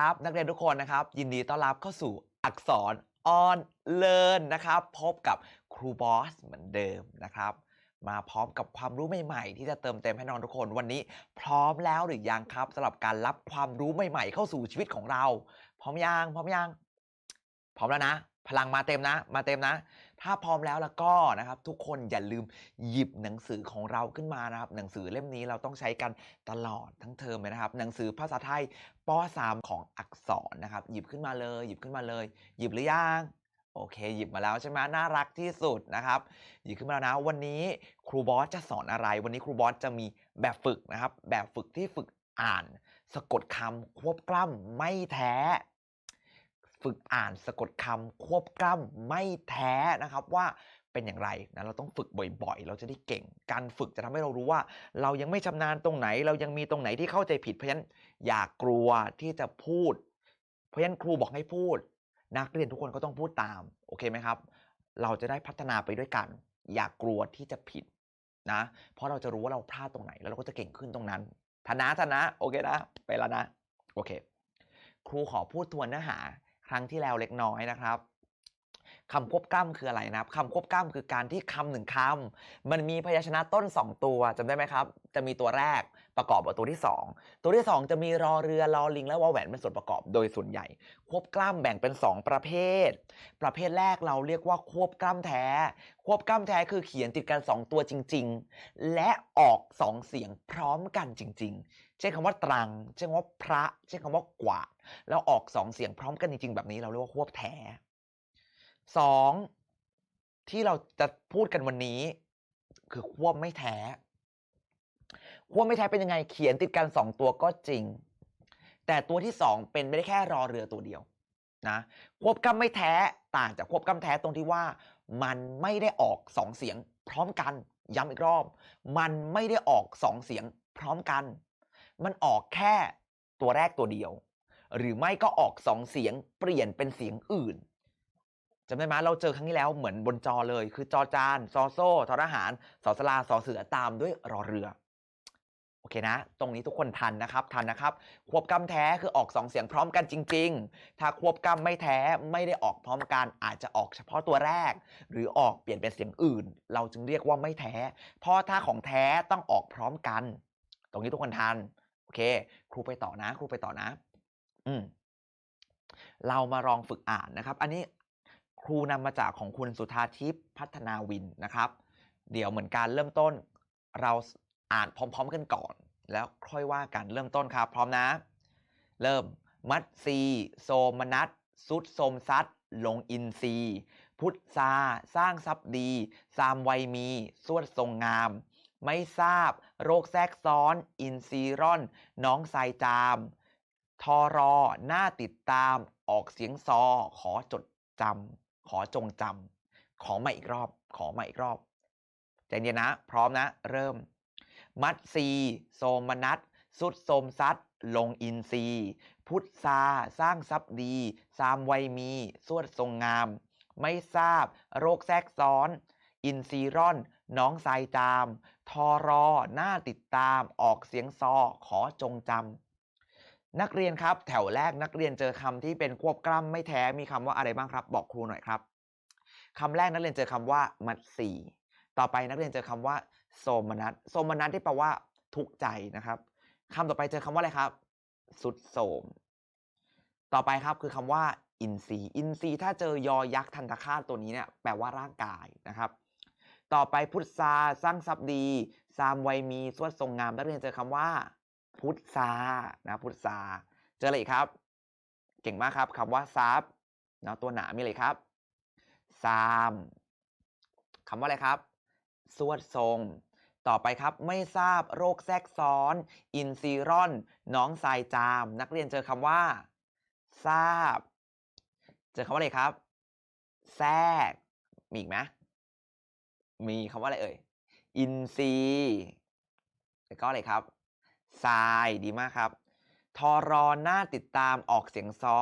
ครับ นักเรียนทุกคนนะครับ ยินดีต้อนรับเข้าสู่อักษรออนเลิร์นนะครับ พบกับครูบอสเหมือนเดิมนะครับ มาพร้อมกับความรู้ใหม่ๆ ที่จะเติมเต็มให้น้องทุกคนวันนี้ พร้อมแล้วหรือยังครับสำหรับการรับความรู้ใหม่ ๆ เข้าสู่ชีวิตของเรา พร้อมยังพร้อมยังพร้อมแล้วนะ พลังมาเต็มนะ มาเต็มนะ ถ้าพร้อมแล้วแล้วก็นะครับ ทุกคนอย่าลืมหยิบหนังสือของเราขึ้นมานะครับ หนังสือเล่มนี้เราต้องใช้กันตลอดทั้งเทอมเลยนะครับ หนังสือภาษาไทยป .3 ของอักษรนะครับ หยิบขึ้นมาเลย หยิบขึ้นมาเลย หยิบหรือยังโอเค หยิบมาแล้วใช่ไหมน่ารักที่สุดนะครับ หยิบขึ้นมาแล้วนะ วันนี้ครูบอสจะสอนอะไร วันนี้ครูบอสจะมีแบบฝึกนะครับ แบบฝึกที่ฝึกอ่าน สะกดคำควบกล้ำไม่แท้ ฝึกอ่านสะกดคำควบกล้ำไม่แท้นะครับว่าเป็นอย่างไรนะเราต้องฝึกบ่อยๆ เราจะได้เก่ง การฝึกจะทำให้เรารู้ว่า เรายังไม่ชำนาญตรงไหน เรายังมีตรงไหนที่เข้าใจผิดเพราะฉะนั้นอย่ากกลัวที่จะพูด เพราะฉะนั้นครูบอกให้พูด นักเรียนทุกคนก็ต้องพูดตามโอเคไหมครับ เราจะได้พัฒนาไปด้วยกัน อย่ากกลัวที่จะผิดนะเพราะเราจะรู้ว่าเราพลาดตรงไหน แล้วเราก็จะเก่งขึ้นตรงนั้นธนะธนะโอเคนะไปแล้วนะโอเค ครูขอพูดทวนเนื้อหา ครั้งที่แล้วเล็กน้อยนะครับ คำควบกล้ำคืออะไรนะครับคำควบกล้ำคือการที่คำหนึ่งคำมันมีพยัญชนะต้น 2 ตัวจำได้ไหมครับ จะมีตัวแรกประกอบกับตัวที่ 2 ตัวที่ 2 จะมีรอเรือรอลิง และวอแหวนเป็นส่วนประกอบโดยส่วนใหญ่ ควบกล้ำแบ่งเป็น 2 ประเภท ประเภทแรกเราเรียกว่าควบกล้ำแท้ ควบกล้ำแท้คือเขียนติดกัน 2 ตัวจริง ๆ และออก 2 เสียงพร้อมกันจริง ๆ เช่นคำว่าตรังเช่นคำว่าพระ เช่นคำว่ากวาดแล้วออก 2 เสียงพร้อมกันจริง ๆ แบบนี้เราเรียกว่าควบแท้ 2. ที่เราจะพูดกันวันนี้ คือควบไม่แท้ ควบไม่แท้เป็นยังไงเขียนติดกัน2ตัวก็จริง แต่ตัวที่2เป็นไม่ได้แค่รอเรือตัวเดียวนะควบกล้ำไม่แท้ต่างจากควบกล้ำแท้ตรงที่ว่า มันไม่ได้ออก2เสียง พร้อมกันย้ำอีกรอบ มันไม่ได้ออก2เสียง พร้อมกัน มันออกแค่ตัวแรกตัวเดียว หรือไม่ก็ออก2เสียงเปลี่ยนเป็นเสียงอื่น จำได้ไหมเราเจอครั้งที่แล้วเหมือนบนจอเลย คือจอจานซอโซ่ทอทหารสอสลาสอเสือตามด้วยรอเรือโอเคนะ ตรงนี้ทุกคนทันนะครับ ทันนะครับ ควบกำแท้คือออก 2 เสียงพร้อมกันจริง ๆ ถ้าควบกำไม่แท้ไม่ได้ออกพร้อมกัน อาจจะออกเฉพาะตัวแรก หรือออกเปลี่ยนเป็นเสียงอื่น เราจึงเรียกว่าไม่แท้ เพราะถ้าของแท้ต้องออกพร้อมกัน ตรงนี้ทุกคนทัน โอเค ครูไปต่อนะ ครูไปต่อนะ อืมเรามาลองฝึกอ่านนะครับ อันนี้ ครูนำมาจากของคุณสุธาทิพย์พัฒนาวินนะครับ เดี๋ยวเหมือนการเริ่มต้นเราอ่านพร้อม ๆ กันก่อน แล้วค่อยว่ากันเริ่มต้นครับ พร้อมนะ เริ่มมัดซี โซมนัสสุดโสมซัดลงอินซีพุทธาสร้างทรัพย์ดีซามไวมี สวดทรงงาม ไม่ทราบ โรคแทรกซ้อน อินซีร่อน น้องไซจาม ทอรอ หน้าติดตาม ออกเสียงซอ ขอจดจำ ขอจงจำขอมาอีกรอบ ขอมาอีกรอบใจเย็นนะ พร้อมนะ เริ่ม มัดซีโสมนัสสุดโสมซัดลงอินซีพุทธาสร้างทรัพย์ดีซามไวมี สวดทรงงาม ไม่ทราบ โรคแทรกซ้อน อินซีร่อน น้องสายจาม ทอรอหน้าติดตาม ออกเสียงซอ ขอจงจำ นักเรียนครับ แถวแรกนักเรียนเจอคำที่เป็นควบกล้ำไม่แท้มีคำว่าอะไรบ้างครับ บอกครูหน่อยครับคำแรกนักเรียนเจอคำว่า มัดสีต่อไปนักเรียนเจอคำว่า โสมนัสโสมนัสที่แปลว่า ทุกข์ใจนะครับคำต่อไปเจอคำว่าอะไรครับ สุดโสม ต่อไปครับคือคำว่า อินทรีย์อินทรีย์ถ้าเจอยอยักษ์ทันตคาตตัวนี้เนี่ยแปลว่าร่างกายนะครับต่อไปพุทธาสร้างทรัพย์ดี ซามไวมีสวดทรงงามนักเรียนเจอคำว่า พุทธานะพุทธาเจออะไรครับ เก่งมากครับคำว่าซับนะตัวหนามีอะไรครับซามคำว่าอะไรครับ สวดทรง ต่อไปครับไม่ทราบโรคแทรกซ้อน อินซีรอน น้องทรายจาม นักเรียนเจอคำว่า ทราบ เจอคำว่าอะไรครับ แทรก มีอีกไหมมีคำว่าอะไรเอ่ย อินซีแล้วก็อะไรครับ ทรายดีมากครับทอรอหน้าติดตามออกเสียงซอ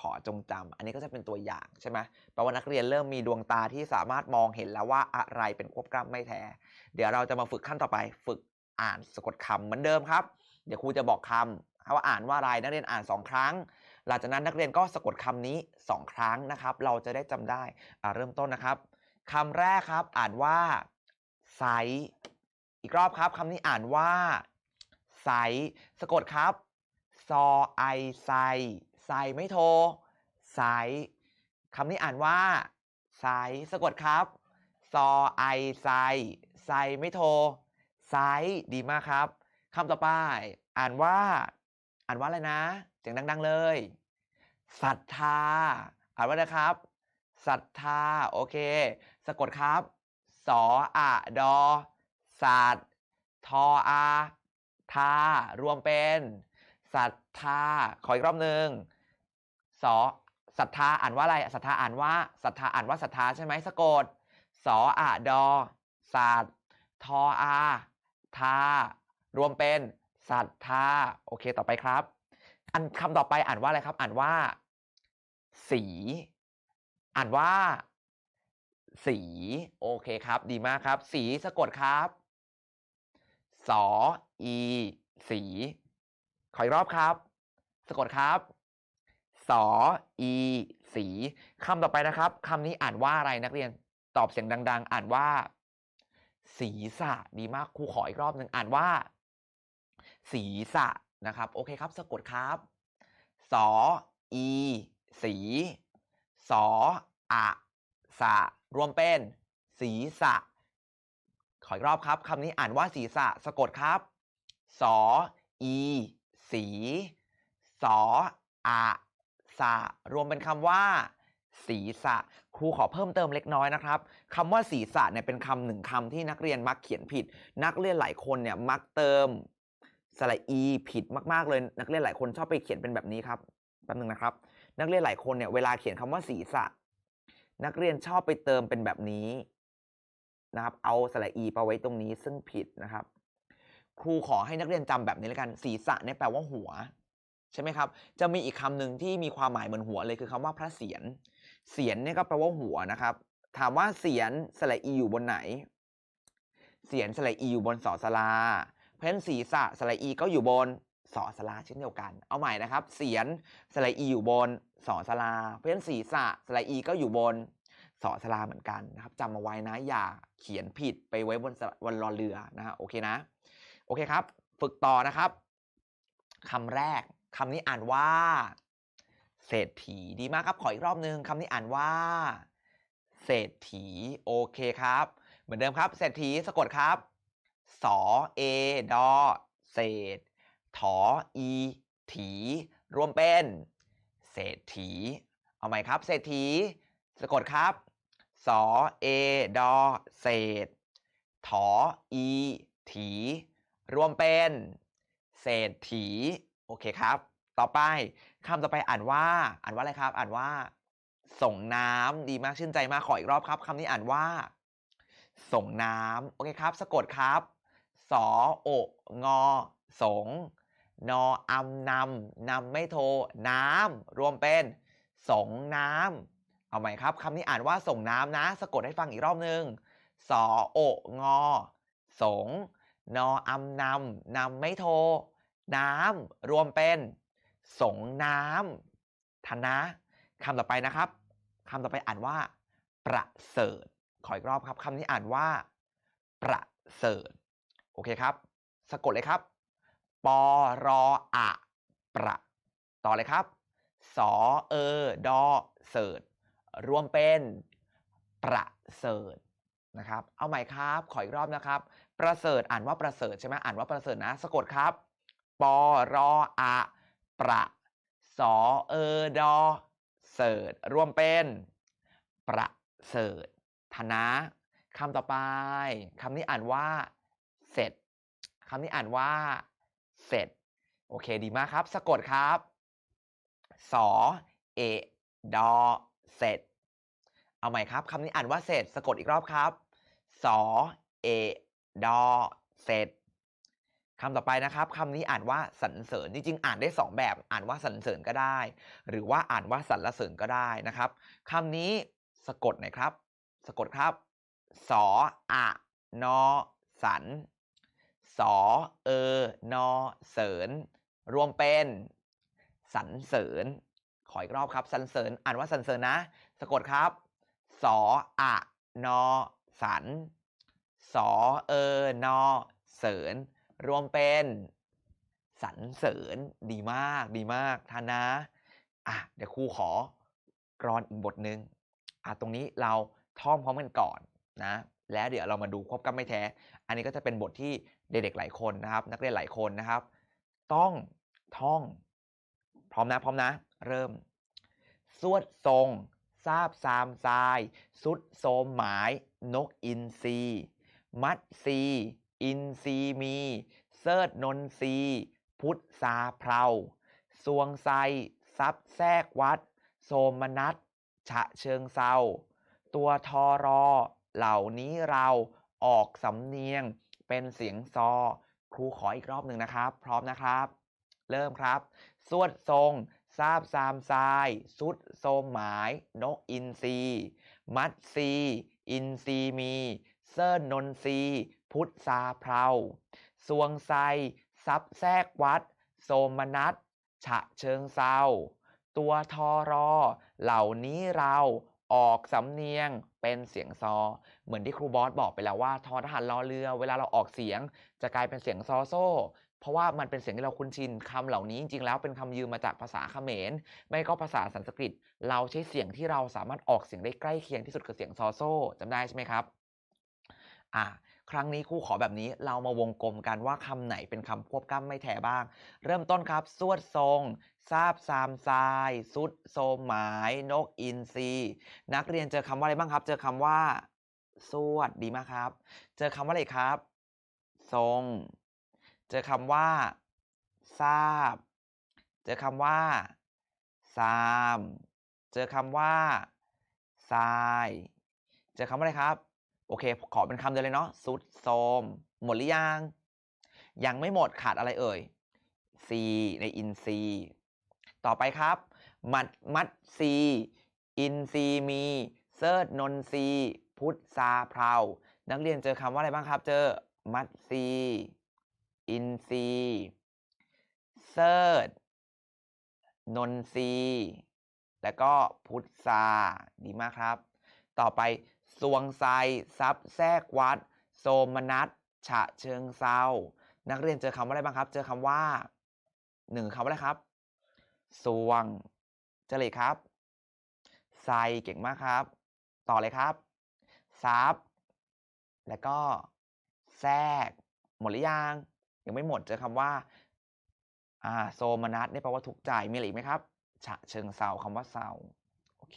ขอจงจำอันนี้ก็จะเป็นตัวอย่างใช่ไหมแปลว่านักเรียนเริ่มมีดวงตาที่สามารถมองเห็นแล้วว่าอะไรเป็นควบกล้ำไม่แท้ เดี๋ยวเราจะมาฝึกขั้นต่อไป ฝึกอ่านสะกดคำเหมือนเดิมครับ เดี๋ยวครูจะบอกคำว่าอ่านว่าอะไรนักเรียนอ่านสองครั้ง หลังจากนั้นนักเรียนก็สะกดคำนี้สองครั้งนะครับ เราจะได้จำได้เริ่มต้นนะครับคำแรกครับอ่านว่าไซอีกรอบครับคำนี้อ่านว่า ไซส์สะกดครับซอไอไซไซไม่โทรไซคำนี้อ่านว่าไซส์สะกดครับซอไอไซไซไม่โทรไซดีมากครับคำต่อไป อ่านว่า อ่านว่าอะไรนะเสียงดัง ๆ เลยศรัทธา อ่านว่านะครับศรัทธา โอเค สะกดครับ สออะดอศาสตร์ทออา ทารวมเป็นศรัทธาขออีกรอบหนึ่งสอศรัทธาอ่านว่าอะไรศรัทธาอ่านว่าศรัทธาอ่านว่าศรัทธาใช่ไหมสะกดสออะดอศาสตทออาทารวมเป็นศรัทธาโอเคต่อไปครับ อันคำต่อไปอ่านว่าอะไรครับ อ่านว่า สี อ่านว่า สี โอเคครับ ดีมากครับ สีสะกดครับ สออีสีขออีกรอบครับ สะกดครับสออีสีคำต่อไปนะครับคำนี้อ่านว่าอะไรนักเรียน ตอบเสียงดัง ๆ อ่านว่าศีรษะดีมากครูขออีกรอบหนึ่งอ่านว่าศีรษะนะครับ โอเคครับ สะกดครับสออีสีสออะสะรวมเป็นศีรษะ ขออีกรอบครับคำนี้อ่านว่าศีรษะสะกดครับ สอ อี สี สออะสะรวมเป็นคำว่า ศีรษะ ครูขอเพิ่มเติมเล็กน้อยนะครับคำว่าศีรษะเนี่ยเป็นคำหนึ่งคำที่นักเรียนมักเขียนผิด นักเรียนหลายคนเนี่ยมักเติมสระอีผิดมากๆเลยนักเรียนหลายคนชอบไปเขียนเป็นแบบนี้ครับแป๊บนึงนะครับ นักเรียนหลายคนเนี่ยเวลาเขียนคำว่าศีรษะ นักเรียนชอบไปเติมเป็นแบบนี้ นะครับ เอาสระอีไปไว้ตรงนี้ซึ่งผิดนะครับ ครูขอให้นักเรียนจำแบบนี้แล้วกันศีรษะเนี่ยแปลว่าหัว ใช่ไหมครับ จะมีอีกคำหนึ่งที่มีความหมายเหมือนหัวเลยคือคำว่าพระเศียรเศียรเนี่ยก็แปลว่าหัวนะครับ ถามว่าเศียรสระอีอยู่บนไหน เศียรสระอีอยู่บนสอสลา เพราะฉะนั้นศีรษะสระอีก็อยู่บนสอสลาเช่นเดียวกัน เอาใหม่นะครับเศียรสระอีอยู่บนสอสลา เพราะฉะนั้นศีรษะสระอีก็อยู่บน สอสลาเหมือนกันนะครับจำเอาไว้นะ อย่าเขียนผิดไปไว้บนสระบนรอเรือนะฮะโอเคนะ โอเคครับ ฝึกต่อนะครับคำแรกคำนี้อ่านว่า เศรษฐีดีมากครับ ขออีกรอบหนึ่งคำนี้อ่านว่า เศรษฐีโอเคครับ เหมือนเดิมครับ เศรษฐีสะกดครับสอเอดอเศรษถออีถีรวมเป็น เศรษฐี เอาใหม่ครับ เศรษฐีสะกดครับ สอเอดอเศษถออีถีรวมเป็นเศษฐีโอเคครับ ต่อไปคำต่อไปอ่านว่า อ่านว่าอะไรครับ อ่านว่า ส่งน้ำดีมากชื่นใจมากขออีกรอบครับคำนี้อ่านว่า ส่งน้ำโอเคครับ สะกดครับสอโองอสงนออำนำนำไม่โทรน้ำรวมเป็น สงน้ำ เอาใหม่ครับคำนี้อ่านว่าส่งน้ำนะ สะกดให้ฟังอีกรอบหนึ่งสอโองอ สง นออำนำนำไม่โท น้ำรวมเป็น สงน้ำทันนะคำต่อไปนะครับคำต่อไปอ่านว่า ประเสริฐขออีกรอบครับคำนี้อ่านว่า ประเสริฐโอเคครับ สะกดเลยครับปอรออะ ประ ต่อเลยครับ สอเออดอเสิร์ต รวมเป็นประเสริฐนะครับ เอาใหม่ครับ ขออีกรอบนะครับ ประเสริฐอ่านว่าประเสริฐใช่ไหมอ่านว่าประเสริฐนะ สะกดครับ ปอรออะประสอเออดอเสร์ตรวมเป็น ประเสริฐธนะคำต่อไปคำนี้อ่านว่า เสร็จคำนี้อ่านว่า เสร็จ โอเคดีมากครับ สะกดครับ สอเอดอ เสร็จ เอาใหม่ครับคำนี้อ่านว่าเสร็จ สะกดอีกรอบครับ สอเอดอเสร็จคำต่อไปนะครับคำนี้อ่านว่าสรรเสริญจริงๆอ่านได้สองแบบ อ่านว่าสรรเสริญก็ได้ หรือว่าอ่านว่าสรรเสริญก็ได้นะครับคำนี้สะกดหน่อยครับ สะกดครับ สออะนอสันสอเออนอเสริญรวมเป็นสรรเสริญ ขออีกรอบครับสรรเสริญอ่านว่าสรรเสริญนะ สะกดครับ สออะนอสัน สอเออนอเสริญ รวมเป็นสรรเสริญดีมากดีมากท่านนะอะเดี๋ยวครูขอกรอนอีกบทหนึ่งอะตรงนี้เราท่องพร้อมกันก่อนนะ แล้วเดี๋ยวเรามาดูควบกล้ำไม่แท้ อันนี้ก็จะเป็นบทที่เด็กๆหลายคนนะครับ นักเรียนหลายคนนะครับ ต้องท่อง พร้อมนะพร้อมนะ เริ่ม สวดทรงทราบซามทราย สุดโสมหมาย นกอินทรีมัดซีอินทรีมี เสิร์ดนนทรีพุทธสาเพราสวงไซซับแทรกวัด โสมนัสฉะเชิงเซาตัวทอรอ เหล่านี้เราออกสำเนียงเป็นเสียงซอ ครูขออีกรอบหนึ่งนะครับ พร้อมนะครับ เริ่มครับ สวดทรง ทราบซามทราย สุดโสมหมาย นกอินทรีมัดซี อินทรีมี เซิร์นนนทรีพุทธสาเพราสวงไซซับแทรกวัด โสมนัสฉะเชิงเซาตัวทอรอ เหล่านี้เราออกสำเนียงเป็นเสียงซอ เหมือนที่ครูบอสบอกไปแล้วว่าทอทหารรอเรือ เวลาเราออกเสียง จะกลายเป็นเสียงซอโซ่ เพราะว่ามันเป็นเสียงที่เราคุ้นชินคำเหล่านี้จริงๆแล้วเป็นคำยืมมาจากภาษาเขมร ไม่ก็ภาษาสันสกฤต เราใช้เสียงที่เราสามารถออกเสียงได้ใกล้เคียงที่สุดคือเสียงซอโซ่จำได้ใช่ไหมครับอะครั้งนี้ครูขอแบบนี้เรามาวงกลมกันว่าคำไหนเป็นคำควบกล้ำไม่แท้บ้าง เริ่มต้นครับ สวดทรงทราบซามทราย สุดโสมหมาย นกอินทรีนักเรียนเจอคำว่าอะไรบ้างครับ เจอคำว่า สวดดีมากครับ เจอคำว่าอะไรครับ ทรง เจอคำว่า ทราบ เจอคำว่าซาม เจอคำว่าทราย เจอคำว่าอะไรครับ โอเค ขอเป็นคำเดียวเลยเนาะสุดโทมหมดหรือยัง ยังไม่หมดขาดอะไรเอ่ย C ในอินซีต่อไปครับ มัดมัดซีอินซีมีเซิร์ดนนซีพุทธซาเพรานักเรียนเจอคำว่าอะไรบ้างครับ เจอมัดซี อินซีเซิร์ดนนซีแล้วก็พุทธาดีมากครับ ต่อไปสวงไซซับแทรกวัด โสมนัสฉะเชิงเซานักเรียนเจอคำว่าอะไรบ้างครับ เจอคำว่าหนึ่งคำว่าอะไรครับสวงเจอเลยครับไซเก่งมากครับ ต่อเลยครับซับแล้วก็แทรกหมดหรือยัง ยังไม่หมดเจอคำว่าอ่าโสมนัสนี่แปลว่าทุกข์ใจมีอะไรอีกไหมครับ ฉะเชิงเซาคำว่าเซาโอเค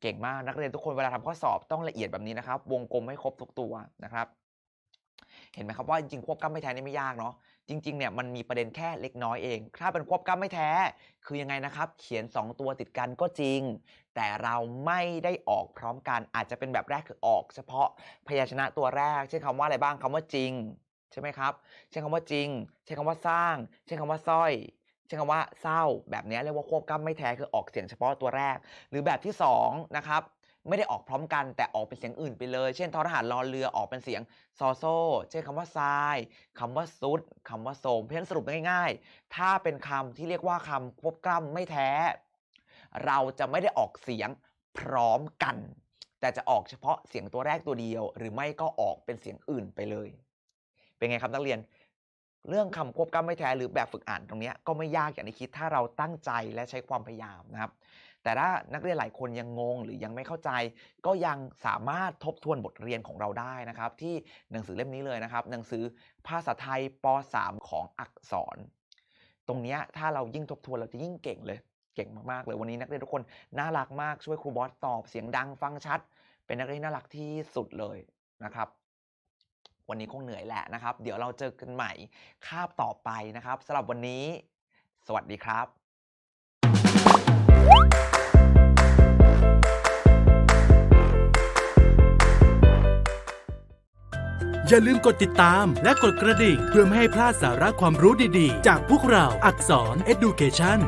เก่งมากนักเรียนทุกคนเวลาทำข้อสอบต้องละเอียดแบบนี้นะครับ วงกลมให้ครบทุกตัวนะครับ เห็นไหมครับว่าจริงควบกล้ำไม่แท้นี่ไม่ยากเนาะจริงๆเนี่ยมันมีประเด็นแค่เล็กน้อยเอง ถ้าเป็นควบกล้ำไม่แท้ คือยังไงนะครับ เขียน 2 ตัวติดกันก็จริง แต่เราไม่ได้ออกพร้อมกันอาจจะเป็นแบบแรกคือออก เฉพาะพยัญชนะตัวแรกเช่นคำว่าอะไรบ้างคำว่าจริง ใช่ไหมครับเช่นคำว่าจริงเช่นคำว่าสร้างเช่นคำว่าสร้อยเช่นคำว่าเศร้า แบบนี้เรียกว่าควบกล้ำไม่แท้คือออกเสียงเฉพาะตัวแรก หรือแบบที่สองนะครับไม่ได้ออกพร้อมกันแต่ออกเป็นเสียงอื่นไปเลย เช่นทอทหารรอเรือออกเป็นเสียงซอโซเช่นคำว่าทรายคำว่าซุดคำว่าโสม เพราะฉะนั้นสรุปง่ายๆ ถ้าเป็นคำที่เรียกว่าคำควบกล้ำไม่แท้ เราจะไม่ได้ออกเสียงพร้อมกัน แต่จะออกเฉพาะเสียงตัวแรกตัวเดียว หรือไม่ก็ออกเป็นเสียงอื่นไปเลย เป็นไงครับนักเรียน เรื่องคำควบกล้ำไม่แท้หรือแบบฝึกอ่านตรงนี้ก็ไม่ยากอย่างที่คิดถ้าเราตั้งใจและใช้ความพยายามนะครับ แต่ถ้านักเรียนหลายคนยังงงหรือยังไม่เข้าใจ ก็ยังสามารถทบทวนบทเรียนของเราได้นะครับ ที่หนังสือเล่มนี้เลยนะครับ หนังสือภาษาไทยป .3 ของอักษร ตรงนี้ถ้าเรายิ่งทบทวนเราจะยิ่งเก่งเลยเก่งมากๆเลยวันนี้นักเรียนทุกคนน่ารักมากช่วยครูบอสตอบเสียงดังฟังชัด เป็นนักเรียนน่ารักที่สุดเลยนะครับ วันนี้คงเหนื่อยแหละนะครับ เดี๋ยวเราเจอกันใหม่คาบต่อไปนะครับสำหรับวันนี้ สวัสดีครับ อย่าลืมกดติดตามและกดกระดิ่งเพื่อไม่ให้พลาดสาระความรู้ดีๆ จากพวกเราอักษร Education